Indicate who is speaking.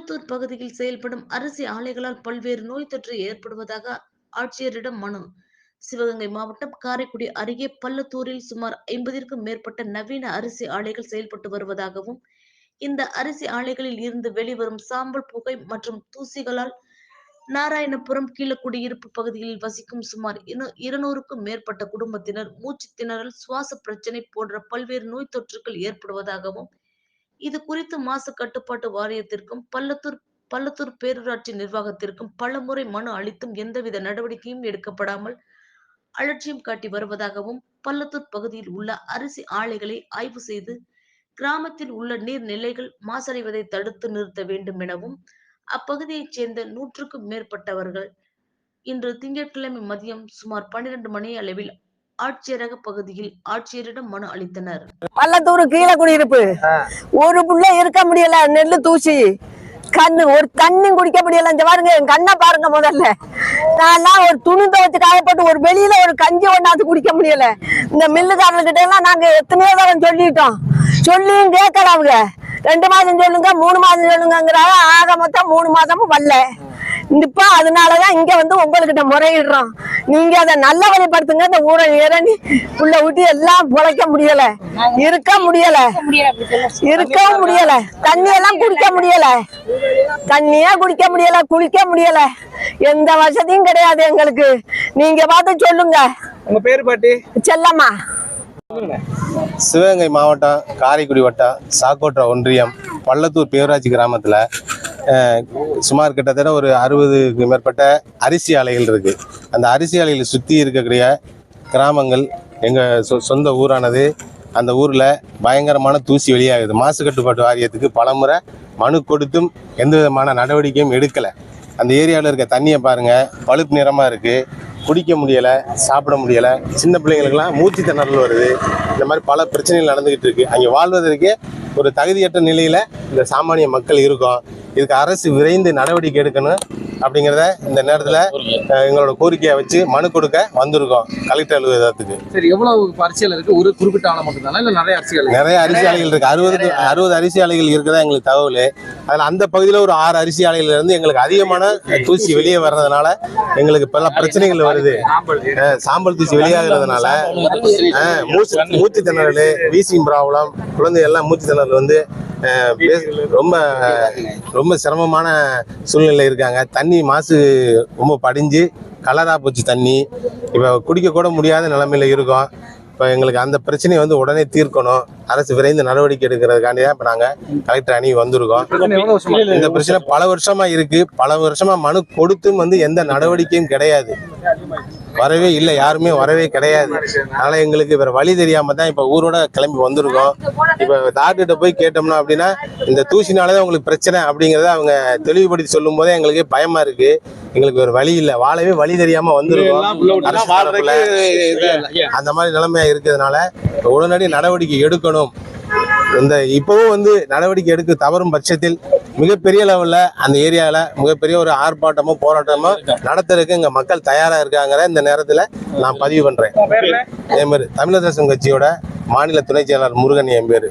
Speaker 1: பள்ளத்தூர் பகுதியில் செயல்படும் அரிசி ஆலைகளால் பல்வேறு நோய் தொற்று ஏற்படுவதாக ஆட்சியரிடம் மனு. சிவகங்கை மாவட்டம் காரைக்குடி அருகே பள்ளத்தூரில் சுமார் ஐம்பதிற்கும் மேற்பட்ட நவீன அரிசி ஆலைகள் செயல்பட்டு வருவதாகவும் இந்த அரிசி ஆலைகளில் இருந்து வெளிவரும் சாம்பல் புகை மற்றும் தூசிகளால் நாராயணபுரம் கீழக்குடியிருப்பு பகுதியில் வசிக்கும் சுமார் இருநூறுக்கும் மேற்பட்ட குடும்பத்தினர் மூச்சு திணறல் சுவாச பிரச்சனை போன்ற பல்வேறு நோய் தொற்றுகள் ஏற்படுவதாகவும் இது குறித்து மாசு கட்டுப்பாட்டு வாரியத்திற்கும் பள்ளத்தூர் பள்ளத்தூர் பேரூராட்சி நிர்வாகத்திற்கும் பலமுறை மனு அளித்தும் எந்தவித நடவடிக்கையும் எடுக்கப்படாமல் அலட்சியம் காட்டி வருவதாகவும் பள்ளத்தூர் பகுதியில் உள்ள அரிசி ஆலைகளை ஆய்வு செய்து கிராமத்தில் உள்ள நீர்நிலைகள் மாசடைவதை தடுத்து நிறுத்த வேண்டும் எனவும் அப்பகுதியைச் சேர்ந்த நூற்றுக்கும் மேற்பட்டவர்கள் இன்று திங்கட்கிழமை மதியம் சுமார் பன்னிரண்டு மணி அளவில் ஆட்சியரக பகுதியில் ஆட்சியரிடம் மனு அளித்தனர்.
Speaker 2: பள்ளத்தூர் கீழே குடியிருப்பு. ஒரு புள்ள இருக்க முடியல நெல்லு தூசி கண்ணு ஒரு தண்ணி குடிக்க முடியல. இந்த பாருங்க என் கண்ணை பாருங்க முதல்ல. நான் ஒரு துணி துவைச்சு காயப்பட்டு ஒரு வெளியில ஒரு கஞ்சி ஒண்ணாந்து குடிக்க முடியல. இந்த மில்லுக்காரர்கிட்ட எல்லாம் நாங்க எத்தனையோ தடவை சொல்லிட்டோம். சொல்லியும் கேட்கல அவங்க. ரெண்டு மாதம் சொல்லுங்க மூணு மாதம் சொல்லுங்கிறாங்க ஆக மொத்தம் மூணு மாதமும் வரல. இப்ப அதனாலதான் இங்க வந்து உங்ககிட்ட முறையிடுறோம். நீங்க அதை நல்ல வழிபடுத்துங்க இந்த ஊரை இறங்கி உள்ள விட்டு எல்லாம் பிழைக்க முடியல. இருக்க முடியல. இருக்கவும் முடியல. தண்ணி எல்லாம் குடிக்க முடியல. தண்ணியே குடிக்க முடியல குளிக்க முடியல. எந்த வசதியும் கிடையாது எங்களுக்கு. நீங்க பார்த்து சொல்லுங்க.
Speaker 3: உங்க பேரு பாட்டி?
Speaker 2: செல்லம்மா.
Speaker 4: சிவகங்கை மாவட்டம் காரைக்குடி வட்டம் சாக்கோட்டை ஒன்றியம் பள்ளத்தூர் பேரூராட்சி கிராமத்தில் சுமார் கிட்டத்தட்ட ஒரு அறுபதுக்கு மேற்பட்ட அரிசி ஆலைகள் இருக்கு. அந்த அரிசி ஆலைகளை சுற்றி இருக்கக்கூடிய கிராமங்கள் எங்கள் சொ சொந்த ஊரானது. அந்த ஊரில் பயங்கரமான தூசி வெளியாகுது. மாசு கட்டுப்பாட்டு வாரியத்துக்கு பலமுறை மனு கொடுத்தும் எந்த விதமான நடவடிக்கையும் எடுக்கலை. அந்த ஏரியாவில் இருக்க தண்ணியை பாருங்கள் பழுப்பு நிறமாக இருக்குது குடிக்க முடியலை சாப்பிட முடியலை. சின்ன பிள்ளைங்களுக்கெல்லாம் மூச்சு திணறல் வருது. இந்த மாதிரி பல பிரச்சனைகள் நடந்துக்கிட்டு இருக்குது அங்கே வாழ்வதற்கே ஒரு தகுதியற்ற நிலையில இந்த சாமானிய மக்கள் இருக்கோம். இதுக்கு அரசு விரைந்து நடவடிக்கை எடுக்கணும் அப்படிங்கிறத இந்த நேரத்தில் எங்களோட கோரிக்கையை வச்சு மனு கொடுக்க வந்திருக்கோம் கலெக்டர் அலுவலகத்துக்கு.
Speaker 3: சரி எவ்வளவு அரசியல் இருக்கு? ஒரு குறிப்பிட்ட ஆளை மட்டும் இல்ல நிறைய அரசியல்?
Speaker 4: நிறைய அரிசி ஆலைகள் இருக்கு. அறுபது அறுபது அரிசி ஆலைகள் இருக்கிறதா எங்களுக்கு தகவல். அதில் அந்த பகுதியில் ஒரு ஆறு அரிசி இருந்து எங்களுக்கு அதிகமான தூசி வெளியே வர்றதுனால எங்களுக்கு பல பிரச்சனைகள் வருது. சாம்பல் தூசி வெளியாகிறதுனால மூச்சு மூச்சு திணறல் வீசிங் ப்ராப்ளம் குழந்தை எல்லாம் மூச்சு திணறல் வந்து ரொம்ப ரொம்ப சிரமமான சூழ்நிலை இருக்காங்க. தண்ணி மாசு ரொம்ப படிஞ்சு கலரா போச்சு தண்ணி. இப்போ குடிக்க கூட முடியாத நிலைமையில இருக்கோம். இப்போ எங்களுக்கு அந்த பிரச்சனையை வந்து உடனே தீர்க்கணும். அரசு விரைந்து நடவடிக்கை எடுக்கிறதுக்காண்டி தான் இப்போ நாங்கள் கலெக்டர் அணி வந்திருக்கோம். இந்த பிரச்சனை பல வருஷமா இருக்கு. பல வருஷமா மனு கொடுத்தும் வந்து எந்த நடவடிக்கையும் கிடையாது. வரவே இல்லை யாருமே வரவே கிடையாது. அதனால எங்களுக்கு வேற வழி தெரியாம தான் இப்ப ஊரோட கிளம்பி வந்திருக்கோம். இப்ப டாக்டர்கிட்ட போய் கேட்டோம்னா அப்படின்னா இந்த தூசினாலதான் உங்களுக்கு பிரச்சனை அப்படிங்கறத அவங்க தெளிவுபடுத்தி சொல்லும் போதே எங்களுக்கு பயமா இருக்கு. எங்களுக்கு வேற வழி இல்லை. வாழவே வழி தெரியாம வந்திருக்கோம். அந்த மாதிரி நிலைமையா இருக்கிறதுனால உடனடி நடவடிக்கை எடுக்கணும். இந்த இப்பவும் வந்து நடவடிக்கை எடுக்க தவறும் பட்சத்தில் மிகப்பெரிய லெவல்ல அந்த ஏரியால மிகப்பெரிய ஒரு ஆர்ப்பாட்டமோ போராட்டமோ நடத்துறதுக்கு இங்க மக்கள் தயாரா இருக்காங்கிற இந்த நேரத்துல நான் பதிவு பண்றேன். என் பேரு தமிழர் தேசம் கட்சியோட மாநில துணை செயலாளர் முருகன் என் பேரு.